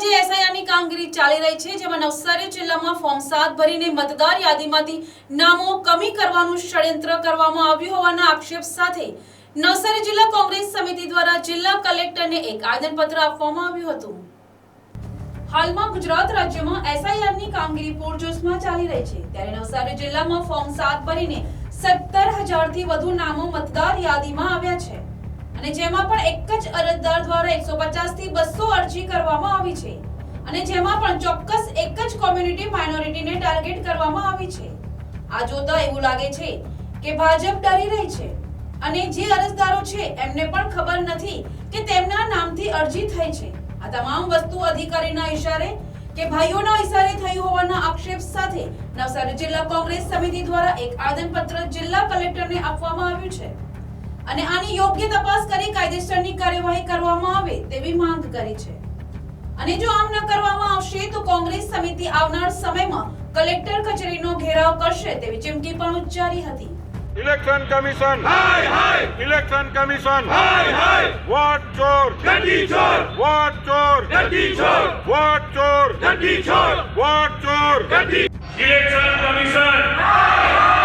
જે એસઆઈઆરની કામગીરી ચાલી રહી છે, જેમાં નવસારી જિલ્લામાં ફોર્મ સાત ભરીને મતદાર યાદીમાંથી નામો કમી કરવાનું ષડયંત્ર કરવામાં આવ્યું હોવાના આક્ષેપ સાથે નવસારી જિલ્લા કોંગ્રેસ સમિતિ દ્વારા જિલ્લા કલેક્ટરને એક આવેદનપત્ર આપવામાં આવ્યું હતું. હાલમાં ગુજરાત રાજ્યમાં એસઆઈઆરની કામગીરી પૂરજોશમાં ચાલી રહી છે. ત્યારે નવસારી જિલ્લામાં ફોર્મ સાત ભરીને સત્તર હજારથી વધુ નામો મતદાર યાદીમાં આવ્યા છે. અને જેમાં પણ એક જ અરજદાર દ્વારા એકસો પચાસથી બસો અરજી કરવામાં આવી છે. અને જેમાં પણ ચોક્કસ એક જ કોમ્યુનિટી માઇનોરિટીને ટાર્ગેટ કરવામાં આવી છે. આ જોતા એવું લાગે છે કે ભાજપ ડરી રહી છે. અને જે અરજદારો છે, એમને પણ ખબર નથી કે તેમના નામથી અરજી થઈ છે. આ તમામ વસ્તુ અધિકારીના ઇશારે કે ભાઈઓના ઇશારે થયું હોવાના આક્ષેપ સાથે નવસારી જિલ્લા કોંગ્રેસ સમિતિ દ્વારા એક આવેદનપત્ર જિલ્લા કલેક્ટરને આપવામાં આવ્યું છે. અને આની યોગ્ય તપાસ કરી કાયદેસરની કાર્યવાહી કરવામાં આવે તેવી માંગ કરી છે. અને જો આમ ન કરવામાં આવશે તો કોંગ્રેસ સમિતિ આવનાર સમયમાં કલેક્ટર કચેરીનો ઘેરાવ કરશે તેવી ચીમકી પણ ઉચ્ચારી હતી. Election commission. હાય હાય. Election commission. હાય હાય. વોટ ચોર. ગડી ચોર. વોટ ચોર. ગડી ચોર. વોટ ચોર. ગડી ચોર. વોટ ચોર. ગડી ઇલેક્શન કમિશન. ઇલેક્શન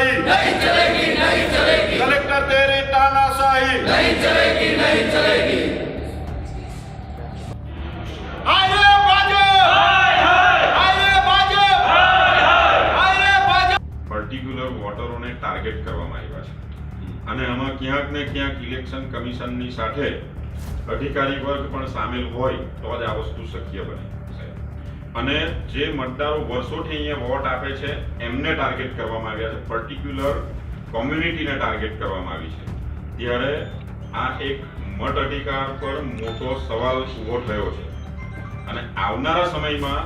तानाशाही नहीं चलेगी नहीं चलेगी कलेक्टर तेरी तानाशाही नहीं चलेगी नहीं चलेगी आइए भाजप आइए भाजप आइए भाजप પર્ટિક્યુલર વોટરોને ટાર્ગેટ કરવામાં આવ્યા છે અને આમાં ક્યાંક ને ક્યાંક ઇલેક્શન કમિશનની સાથે અધિકારી વર્ગ પણ સામેલ હોય તો જ આ વસ્તુ શક્ય બને સાહેબ. અને જે મતદારો વર્ષોથી અહીંયા વોટ આપે છે, એમને ટાર્ગેટ કરવામાં આવ્યા છે. પર્ટિક્યુલર કોમ્યુનિટીને ટાર્ગેટ કરવામાં આવી છે. ત્યારે આ એક મત અધિકાર પર મોટો સવાલ ઊભો થયો છે. અને આવનારા સમયમાં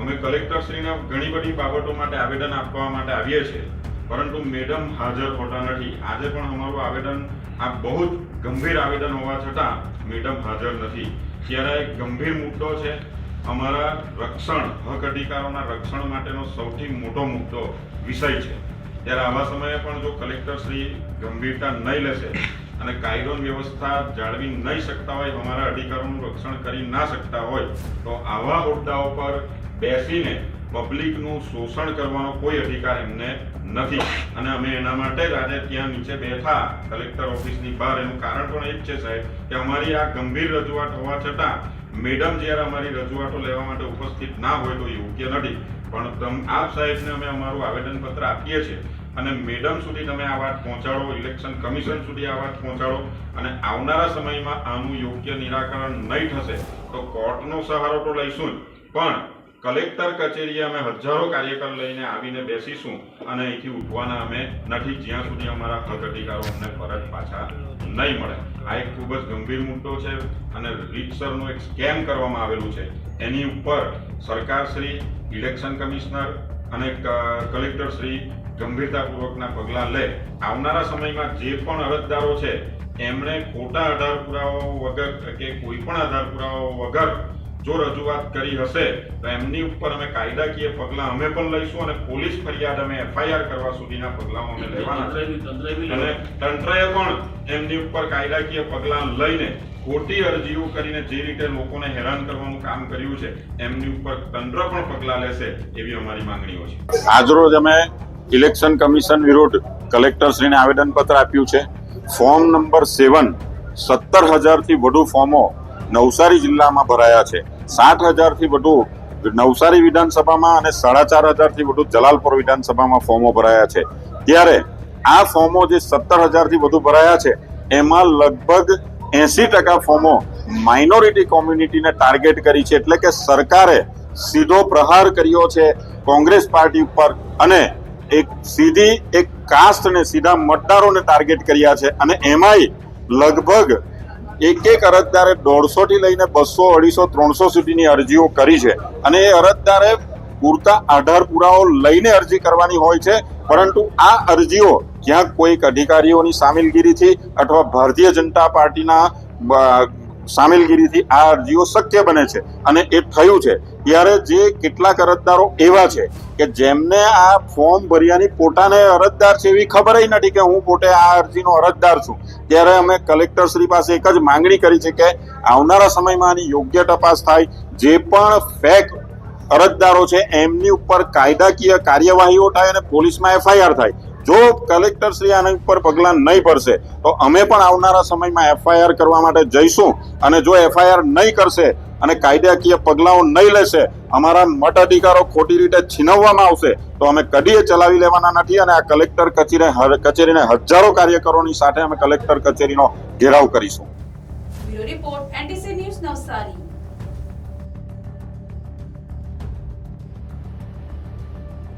અમે કલેક્ટરશ્રીને ઘણી બધી બાબતો માટે આવેદન આપવા માટે આવીએ છીએ, પરંતુ મેડમ હાજર હોતા નથી. આજે પણ અમારું આવેદન, આ બહુ જ ગંભીર આવેદન હોવા છતાં મેડમ હાજર નથી. ત્યારે ગંભીર મુદ્દો છે અમારા રક્ષણ, હક અધિકારોના રક્ષણ માટેનો સૌથી મોટો મુદ્દો વિષય છે. ત્યારે આવા સમયે પણ જો કલેક્ટર શ્રી ગંભીરતા નહીં લેશે અને કાયદો વ્યવસ્થા જાળવી નહીં શકતા હોય, અમારા અધિકારોનું રક્ષણ કરી ના શકતા હોય, તો આવા હોદ્દાઓ પર બેસીને પબ્લિકનું શોષણ કરવાનો કોઈ અધિકાર એમને નથી. અને અમે એના માટે જ આજે ત્યાં નીચે બેઠા કલેક્ટર ઓફિસની બહાર. એનું કારણ પણ એ જ છે સાહેબ કે અમારી આ ગંભીર રજૂઆત હોવા છતાં મેડમ જ્યારે અમારી રજૂઆતો લેવા માટે ઉપસ્થિત ના હોય તો યોગ્ય નથી. પણ તમ આપ સાહેબને અમે અમારું આવેદનપત્ર આપીએ છીએ અને મેડમ સુધી તમે આ વાત પહોંચાડો, ઇલેક્શન કમિશન સુધી આ વાત પહોંચાડો અને આવનારા સમયમાં આનું યોગ્ય નિરાકરણ નહીં થશે તો કોર્ટનો સહારો તો લઈશું પણ કલેક્ટર કચેરીએ અમે હજારો કાર્યકર લઈને આવીને બેસીશું અને અહીંથી ઉઠવાના અમે નથી. જ્યાં સુધી અમારા હક અધિકારો અમને પરત પાછા નહીં મળે. આ એક ખૂબ જ ગંભીર મુદ્દો છે અને રીતસરનો એક સ્કેમ કરવામાં આવેલું છે. એની ઉપર સરકારશ્રી ઇલેક્શન કમિશનર અને કલેક્ટરશ્રી ગંભીરતાપૂર્વકના પગલાં લે. આવનારા સમયમાં જે પણ અરજદારો છે, એમણે ખોટા આધાર પુરાવાઓ વગર કે કોઈ પણ આધાર પુરાવાઓ વગર જો રજૂઆત કરી હશે તો એમની ઉપર અમે કાયદાકીય પગલાં અમે પણ લઈશું અને પોલીસ ફરિયાદ અમે એફઆઈઆર કરવા સુધીના પગલાંઓ અમે લેવાના છે. અને તંત્રએ પણ એમની ઉપર કાયદાકીય પગલાં લઈને ખોટી અરજીઓ કરીને જે રીતે લોકોને હેરાન કરવાનું કામ કર્યું છે એમની ઉપર તંત્ર પણ પગલાં લેશે એવી અમારી માંગણીઓ છે. આજરોજ અમે ઇલેક્શન કમિશન વિરુદ્ધ કલેક્ટરશ્રીને આવેદનપત્ર આપ્યું છે. ફોર્મ નંબર સેવન સત્તર હજારથી વધુ ફોર્મો નવસારી જિલ્લામાં ભરાયા છે. સાત હજારથી વધુ નવસારી વિધાનસભામાં અને સાડા ચાર હજારથી વધુ જલાલપુર વિધાનસભામાં ફોર્મો ભરાયા છે. ત્યારે આ ફોર્મો જે સત્તર હજારથી વધુ ભરાયા છે, એમાં લગભગ એસી ટકા ફોર્મો માઇનોરિટી કોમ્યુનિટીને ટાર્ગેટ કરી છે. એટલે કે સરકારે સીધો પ્રહાર કર્યો છે કોંગ્રેસ પાર્ટી ઉપર અને એક સીધી એક કાસ્ટને સીધા મતદારોને ટાર્ગેટ કર્યા છે. અને એમાંય લગભગ એક એક અરજદારે દોઢસો થી લઈને બસો, અઢીસો, ત્રણસો સુધીની અરજીઓ કરી છે. અને એ અરજદારે પૂરતા આધાર પુરાવો લઈને અરજી કરવાની હોય છે. પરંતુ આ અરજીઓ ક્યાંક કોઈક અધિકારીઓની સામેલગીરીથી અથવા ભારતીય જનતા પાર્ટીના સામેલગીરીથી આ અરજીઓ શક્ય બને છે અને એ થયું છે. ત્યારે જે કેટલાક અરજદારો એવા છે કે જેમને આ ફોર્મ ભર્યાની પોતાને અરજદાર છે એવી ખબર નથી કે હું પોતે આ અરજીનો અરજદાર છું. ત્યારે અમે કલેક્ટર શ્રી પાસે એક જ માંગણી કરી છે કે આવનારા સમયમાં આની યોગ્ય તપાસ થાય. જે પણ ફેક અરજદારો છે, એમની ઉપર કાયદાકીય કાર્યવાહીઓ થાય અને પોલીસમાં એફઆઈઆર થાય. જો કલેક્ટર શ્રી આના ઉપર પગલાં નહીં ભરશે, તો અમે પણ આવનારા સમયમાં એફઆઈઆર કરવા માટે જઈશું અને જો એફઆઈઆર નહીં કરશે અને કાયદાકીય પગલાઓ નહીં લેશે, અમારા મત અધિકારો ખોટી રીતે છીનવવામાં આવશે, તો અમે કદીએ ચલાવી લેવાના નથી અને આ કલેક્ટર કચેરી કચેરીને હજારો કાર્યકરોની સાથે અમે કલેક્ટર કચેરીનો ઘેરાવ કરીશું. Report, NTC news Navsari.